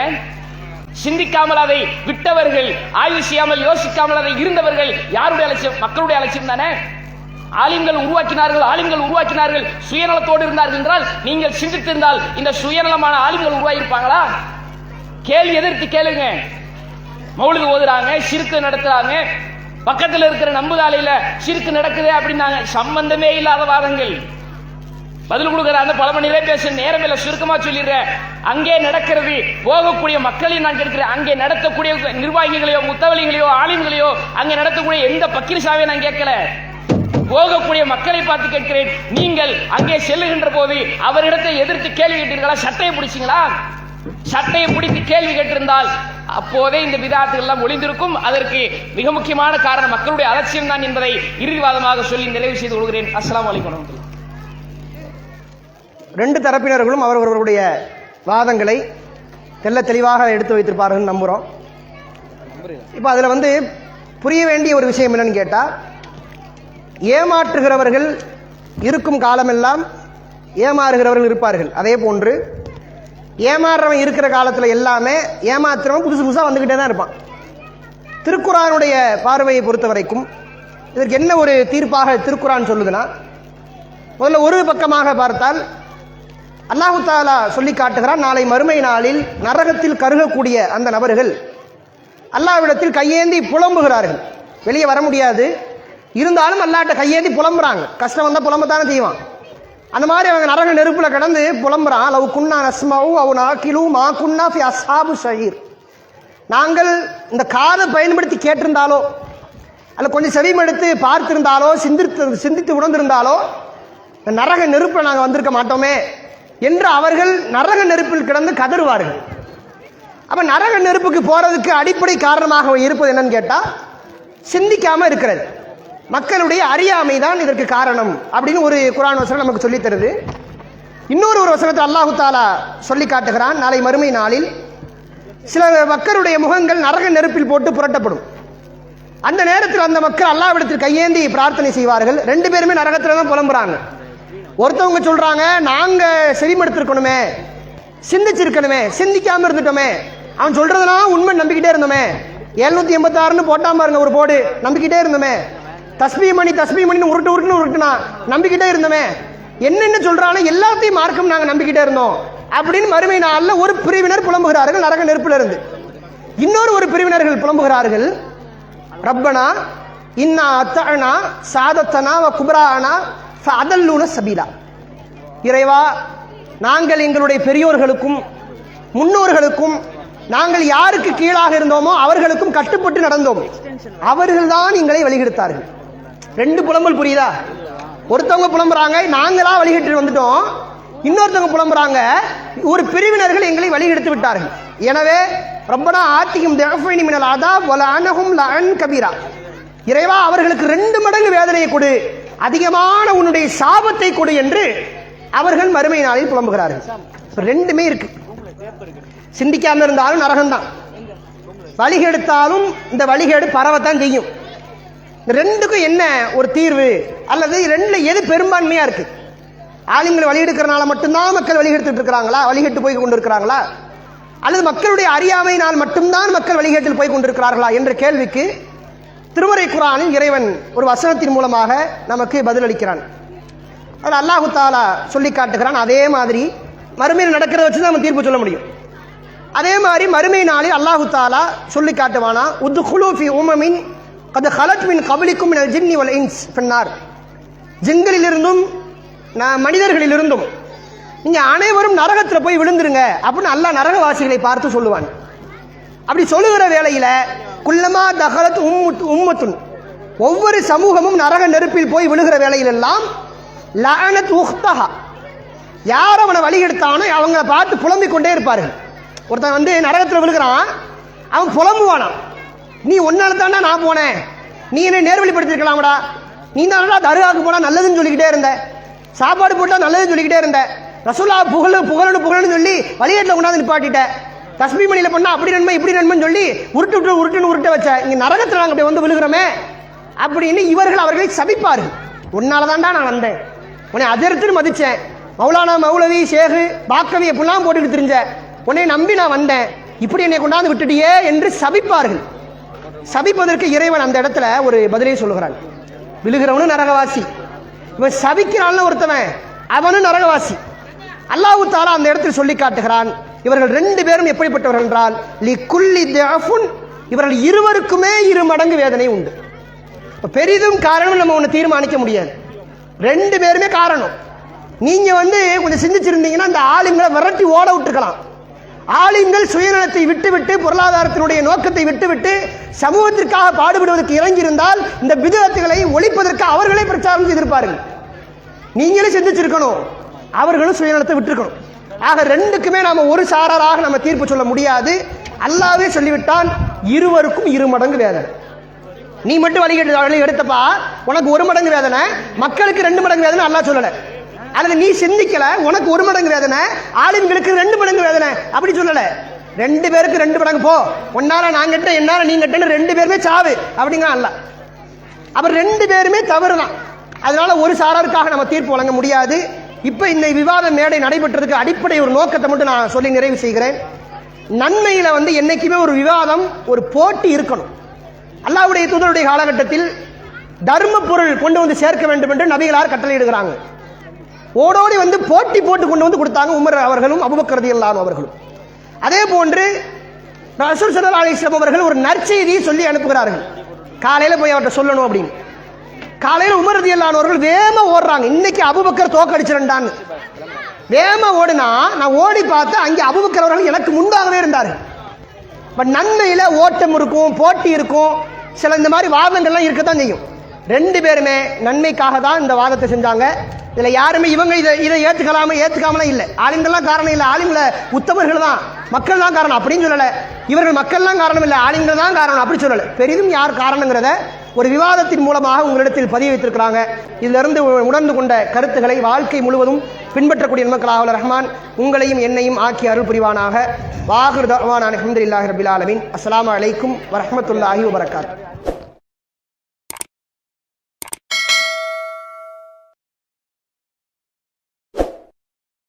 சிந்திக்காமல் அதை விட்டவர்கள் ஆய்வு செய்யாமல் யோசிக்காமல் அதை இருந்தவர்கள் யாருடைய அலட்சியம்? மக்களுடைய அலட்சியம் தானே? ஆலிம்கள் உருவாக்கினார்கள் ஆலிம்கள் உருவாக்கினார்கள் சுயநலத்தோடு இருந்தார்கள் என்றால் நீங்கள் சிந்தித்திருந்தால் இந்த சுயநலமான ஆலிம்கள் உருவாகியிருப்பாங்களா? கேள்வி எதிர்த்து கேளுங்க. மௌலிது ஓதுறாங்க சிறுக்கு நடத்துறாங்க பக்கத்தில் இருக்கிற நம்புதாலையில சிறுக்கு நடக்குதே அப்படின்னாங்க. சம்பந்தமே இல்லாத வாதங்கள். பதில் கொடுக்கிற அந்த பல மணி நேரம் பேச நேரம் இல்லை சுருக்கமா சொல்லிடுறேன். அங்கே நடக்கிறது போகக்கூடிய மக்களையும் நான் கேட்கிறேன். அங்கே நடத்தக்கூடிய நிர்வாகிகளையோ முத்தவலிகளையோ ஆலிம்களையோ அங்கே நடத்தக்கூடிய எந்த பக்கிரிசாவே நான் கேட்கல. போகக்கூடிய மக்களை பார்த்து கேட்கிறேன். நீங்கள் அங்கே செல்லுகின்ற போது அவரிடத்தை எதிர்த்து கேள்வி கேட்டீர்களா? சட்டையை பிடிச்சீங்களா? சட்டையை பிடித்து கேள்வி கேட்டிருந்தால் அப்போதே இந்த விதாத்துகள் எல்லாம் ஒளிந்திருக்கும். அதற்கு மிக முக்கியமான காரணம் மக்களுடைய அலட்சியம் தான் என்பதை இறுதிவாதமாக சொல்லி நிறைவு செய்து கொள்கிறேன். அஸ்லாம் அலைக்கும் ரெண்டு தரப்பினர்களும் அவரவர்களுடைய வாதங்களை தெல்ல தெளிவாக எடுத்து வைத்திருப்பார்கள் நம்புகிறோம் இப்போ அதில் வந்து புரிய வேண்டிய ஒரு விஷயம் என்னன்னு கேட்டால் ஏமாற்றுகிறவர்கள் இருக்கும் காலமெல்லாம் ஏமாறுகிறவர்கள் இருப்பார்கள். அதே போன்று ஏமாறுறவன் இருக்கிற காலத்தில் எல்லாமே ஏமாத்துறவன் புதுசு புதுசாக வந்துக்கிட்டே தான் இருப்பான். திருக்குறானுடைய பார்வையை பொறுத்த வரைக்கும் இதற்கு என்ன ஒரு தீர்ப்பாக திருக்குறான் சொல்லுதுன்னா முதல்ல ஒரு பக்கமாக பார்த்தால் அல்லாஹு தாலா சொல்லி காட்டுகிறான் நாளை மறுமை நாளில் நரகத்தில் கருகக்கூடிய அந்த நபர்கள் அல்லாவிடத்தில் கையேந்தி புலம்புகிறார்கள். வெளியே வர முடியாது. இருந்தாலும் அல்லாட்ட கையேந்தி புலம்புறாங்க. கஷ்டம் வந்தால் புலம்பத்தானே செய்வான். அந்த மாதிரி அவங்க நரக நெருப்பில் கடந்து புலம்புறான். லவ் குன்னா நஸ்மாவும் அவ் நாக்கிலு மா குன்னா ஃபி அசாபு ஷஹீர். நாங்கள் இந்த காதை பயன்படுத்தி கேட்டிருந்தாலோ அல்ல கொஞ்சம் செவிமெடுத்து பார்த்திருந்தாலோ சிந்தித்து சிந்தித்து உணர்ந்திருந்தாலோ இந்த நரக நெருப்பில் நாங்கள் வந்திருக்க மாட்டோமே என்று அவர்கள் நரக நெருப்பில் கிடந்து கதறுவார்கள். அப்போ நரக நெருப்புக்கு போகிறதுக்கு அடிப்படை காரணமாக இருப்பது என்னன்னு கேட்டால் சிந்திக்காமல் இருக்கிறது. மக்களுடைய அறியாமை தான் இதற்கு காரணம் அப்படின்னு ஒரு குரான் வசனம் நமக்கு சொல்லித் தருது. இன்னொரு ஒரு வசனத்தை அல்லாஹு தாலா சொல்லி காட்டுகிறான். நாளை மறுமை நாளில் சில மக்களுடைய முகங்கள் நரக நெருப்பில் போட்டு புரட்டப்படும். அந்த நேரத்தில் அந்த மக்கள் அல்லாவிடத்தில் கையேந்தி பிரார்த்தனை செய்வார்கள். ரெண்டு பேருமே நரகத்தில் தான் புலம்புறாங்க. ஒருத்தவங்க சொல்றாங்க நாங்க செவிமடுத்திருக்கணுமே சிந்திச்சிருக்கணுமே சிந்திக்காம இருந்துட்டோமே அவன் சொல்றதெல்லாம் உண்மை நம்பிக்கிட்டே இருந்தோமே எழுநூத்தி எண்பத்தாறுன்னு போட்டாம பாருங்க ஒரு போடு நம்பிக்கிட்டே இருந்தோமே தஸ்மி மணி தஸ்மி மணின்னு உருட்டு உருட்டுன்னு உருட்டுனா நம்பிக்கிட்டே இருந்தோமே என்னென்ன சொல்றானோ எல்லாத்தையும் மார்க்கம் நாங்க நம்பிக்கிட்டே இருந்தோம். அப்படின்னு மறுமை நாளில் ஒரு பிரிவினர் புலம்புகிறார்கள் நரக நெருப்பில் இருந்து. இன்னொரு ஒரு பிரிவினர்கள் புலம்புகிறார்கள் ரப்பனா இன்னா அத்தனா சாதத்தனா வ குபரானா அதல்லூன சபீலா. இறைவா நாங்கள் எங்களுடைய பெரியோர்களுக்கும் முன்னோர்களுக்கும் நாங்கள் யாருக்கு கீழாக இருந்தோமோ அவர்களுக்கும் கட்டுப்பட்டு நடந்தோம். அவர்கள்தான் எங்களை வழிகெடுத்தார்கள். ரெண்டு புலம்பல் புரியுதா? ஒருத்தவங்க புலம்புறாங்க நாங்களா வழிகட்டு வந்துட்டோம். இன்னொருத்தவங்க புலம்புறாங்க. ஒரு பிரிவினர்கள் எங்களை வழிகெடுத்து விட்டார்கள். எனவே ரப்பனா ஆத்திக்கும் தேஃபைனி மினல் அதா வல அனகும் லஅன் கபீரா. இறைவா அவர்களுக்கு ரெண்டு மடங்கு வேதனையை கொடு. அதிகமான உன்னுடைய சாபத்தை கொடு என்று அவர்கள் மறுமை நாளில் புலம்புகிறார்கள். ரெண்டுமே இருக்கு. சிந்திக்காம இருந்தாலும் நரகம்தான். வழிகெடுத்தாலும் இந்த வழிகேடு பரவத்தான் செய்யும். ரெண்டுக்கும் என்ன ஒரு தீர்வு? அல்லது ரெண்டுல எது பெரும்பான்மையா இருக்கு? ஆளுங்களை வழியெடுக்கிறனால மட்டும்தான் மக்கள் வழிகெடுத்துட்டு இருக்கிறாங்களா? வழிகெட்டு போய் கொண்டு இருக்கிறாங்களா அல்லது மக்களுடைய அறியாமையினால் மட்டும்தான் மக்கள் வழிகேட்டில் போய் கொண்டிருக்கிறார்களா? என்ற கேள்விக்கு திருமறை குரானில் இறைவன் ஒரு வசனத்தின் மூலமாக நமக்கு பதிலளிக்கிறான். அதில் அல்லாஹு தாலா சொல்லி காட்டுகிறான் அதே மாதிரி மறுமையில் நடக்கிறத வச்சு தான் நம்ம தீர்ப்பு சொல்ல முடியும். அதே மாதிரி மறுமை நாளில் அல்லாஹு தாலா சொல்லி காட்டுவானா உத்து குலூஃபி உமமின் கது ஹலத் மின் கபலிக்கும் மினல் ஜின்னி வல் இன்ஸ் பின்னார் ஜின்களிலிருந்தும் நான் மனிதர்களிலிருந்தும் நீங்கள் அனைவரும் நரகத்தில் போய் விழுந்துருங்க. அப்படின்னு அல்லா நரகவாசிகளை பார்த்து சொல்லுவான். அப்படி சொல்லுகிற வேளையில் குள்ளமா தகலத் உம்மு உம்மத்துன் ஒவ்வொரு சமூகமும் நரக நெருப்பில் போய் விழுகிற வேலையிலெல்லாம் லானத் உஹ்தஹா. யார் அவனை வழி எடுத்தானோ அவங்கள பார்த்து புலம்பிக் கொண்டே இருப்பார்கள். ஒருத்தன் வந்து நரகத்தில் விழுகிறான் அவன் புலம்புவானான் நீ ஒன்னால தானே நான் போனேன். நீ என்னை நேர்வழிப்படுத்திருக்கலாம்டா நீ தானடா தருகாவுக்கு போனா நல்லதுன்னு சொல்லிக்கிட்டே இருந்த. சாப்பாடு போட்டா நல்லதுன்னு சொல்லிக்கிட்டே இருந்த. ரசூலா புகழ் புகழனு புகழனு சொல்லி வழியேட்டில் கொண்டாந்து நிப்பாட்டிட்ட. தஸ்மி மணியில் பண்ணா அப்படி நன்மை இப்படி நன்மைன்னு சொல்லி உருட்டு விட்டு உருட்டுன்னு உருட்ட வச்ச. இங்க நரகத்தில் நாங்கள் அப்படி வந்து விழுகிறோமே. அப்படின்னு இவர்கள் அவர்களை சபிப்பார்கள். உன்னால தான்டா நான் வந்தேன். உன்னை அதிர்த்து மதிச்சேன். மௌலானா மௌலவி ஷேகு பாக்கவி எப்படிலாம் போட்டுக்கிட்டு தெரிஞ்ச. உன்னை நம்பி நான் வந்தேன். இப்படி என்னை கொண்டாந்து விட்டுட்டியே என்று சபிப்பார்கள். சபிப்பதற்கு இறைவன் அந்த இடத்துல ஒரு பதிலை சொல்லுகிறான். விழுகிறவனும் நரகவாசி. இவன் சபிக்கிறான்னு ஒருத்தவன் அவனும் நரகவாசி. அல்லாஹு தாலா அந்த இடத்தில் சொல்லி காட்டுகிறான் இவர்கள் ரெண்டு பேரும் எப்படிப்பட்டவர்கள் என்றால் லி குல்லி தேஃபுன் இவர்கள் இருவருக்குமே இரு மடங்கு வேதனை உண்டு. பெரிதும் காரணம் நம்ம ஒன்று தீர்மானிக்க முடியாது. ரெண்டு பேருமே காரணம். நீங்கள் வந்து கொஞ்சம் சிந்திச்சிருந்தீங்கன்னா அந்த ஆளுங்களை விரட்டி ஓட விட்டுருக்கலாம். ஆளுங்கள் சுயநலத்தை விட்டுவிட்டு பொருளாதாரத்தினுடைய நோக்கத்தை விட்டுவிட்டு சமூகத்திற்காக பாடுபடுவதற்கு இறங்கியிருந்தால் இந்த விதத்துகளை ஒழிப்பதற்கு அவர்களே பிரச்சாரம் செய்திருப்பார்கள். நீங்களே சிந்திச்சிருக்கணும். அவர்களும் சுயநலத்தை விட்டுருக்கணும். ஆக ரெண்டுக்குமே நாம ஒரு சாராராக நம்ம தீர்ப்பு சொல்ல முடியாது. அல்லாவே சொல்லிவிட்டான் இருவருக்கும் இரு மடங்கு வேதனை. நீ மட்டும் வழி எடுத்தப்பா. உனக்கு ஒரு மடங்கு வேதனை மக்களுக்கு ரெண்டு மடங்கு வேதனை அல்லா சொல்லலை. அல்லது நீ சிந்திக்கல உனக்கு ஒரு மடங்கு வேதனை ஆளுங்களுக்கு ரெண்டு மடங்கு வேதனை. அப்படி சொல்லல. ரெண்டு பேருக்கு ரெண்டு மடங்கு போ. ஒன்னால நான் கட்ட என்னால நீ கட்டன்னு ரெண்டு பேருமே சாவு. அப்படிங்கிறான் அல்லாஹ். அப்புறம் ரெண்டு பேருமே தவறு தான் அதனால ஒரு சாராருக்காக நம்ம தீர்ப்பு வழங்க முடியாது. இப்போ இந்த விவாத மேடை நடைபெற்றதுக்கு அடிப்படை ஒரு நோக்கத்தை மட்டும் நான் சொல்லி நிறைவு செய்கிறேன். நன்மையில வந்து என்னைக்குமே ஒரு விவாதம் ஒரு போட்டி இருக்கணும். அல்லாஹ்வுடைய தூதருடைய காலகட்டத்தில் தர்ம பொருள் கொண்டு வந்து சேர்க்க வேண்டும் என்று நபிகளார் கட்டளையிடுகிறாங்க. ஓடோடி வந்து போட்டி போட்டு கொண்டு வந்து கொடுத்தாங்க உமர் அவர்களும் அபுபக்கரதி இல்லாம அவர்களும். அதே போன்று ரசூல் சல்லா அலிஸ்லாம் அவர்கள் ஒரு நற்செய்தியை சொல்லி அனுப்புகிறார்கள். காலையில் போய் அவர்கிட்ட சொல்லணும் அப்படின்னு. காலையில் உமர் ரதி அவர்கள் ஓடுறாங்க. இன்னைக்கு அபுபக்கர் தோக்கடிச்சிருந்தான்னு வேம ஓடுனா நான் ஓடி பார்த்து அங்கே அபுபக்கர் அவர்கள் எனக்கு முன்பாகவே இருந்தார் பட் நன்மையில் ஓட்டம் இருக்கும் போட்டி இருக்கும். சில இந்த மாதிரி வாதங்கள்லாம் இருக்கத்தான் செய்யும். ரெண்டு பேருமே நன்மைக்காக தான் இந்த வாதத்தை செஞ்சாங்க. இதுல யாருமே இவங்க இதை இதை ஏத்துக்கலாம ஏத்துக்காமலாம் இல்லை. ஆளுங்கள்லாம் காரணம் இல்லை. ஆளுங்கள உத்தமர்கள் தான். மக்கள் தான் காரணம் அப்படின்னு சொல்லல. இவர்கள் மக்கள்லாம் காரணம் இல்லை. ஆளுங்கள் தான் காரணம் அப்படி சொல்லல. பெரிதும் யார் காரணங்கிறத ஒரு விவாதத்தின் மூலமாக உங்களிடத்தில் பதிய வைத்திருக்கிறாங்க. இதிலிருந்து உணர்ந்து கொண்ட கருத்துக்களை வாழ்க்கை முழுவதும் பின்பற்றக்கூடிய மக்களாக ரஹ்மான் உங்களையும் என்னையும் ஆக்கி அருள் புரிவானாக. வாகுர் தவான் அலமதுல்லாஹி ரபில் ஆலமின். அஸ்லாம் அலைக்கும் வரமத்துல்லாஹி வபரகாத்.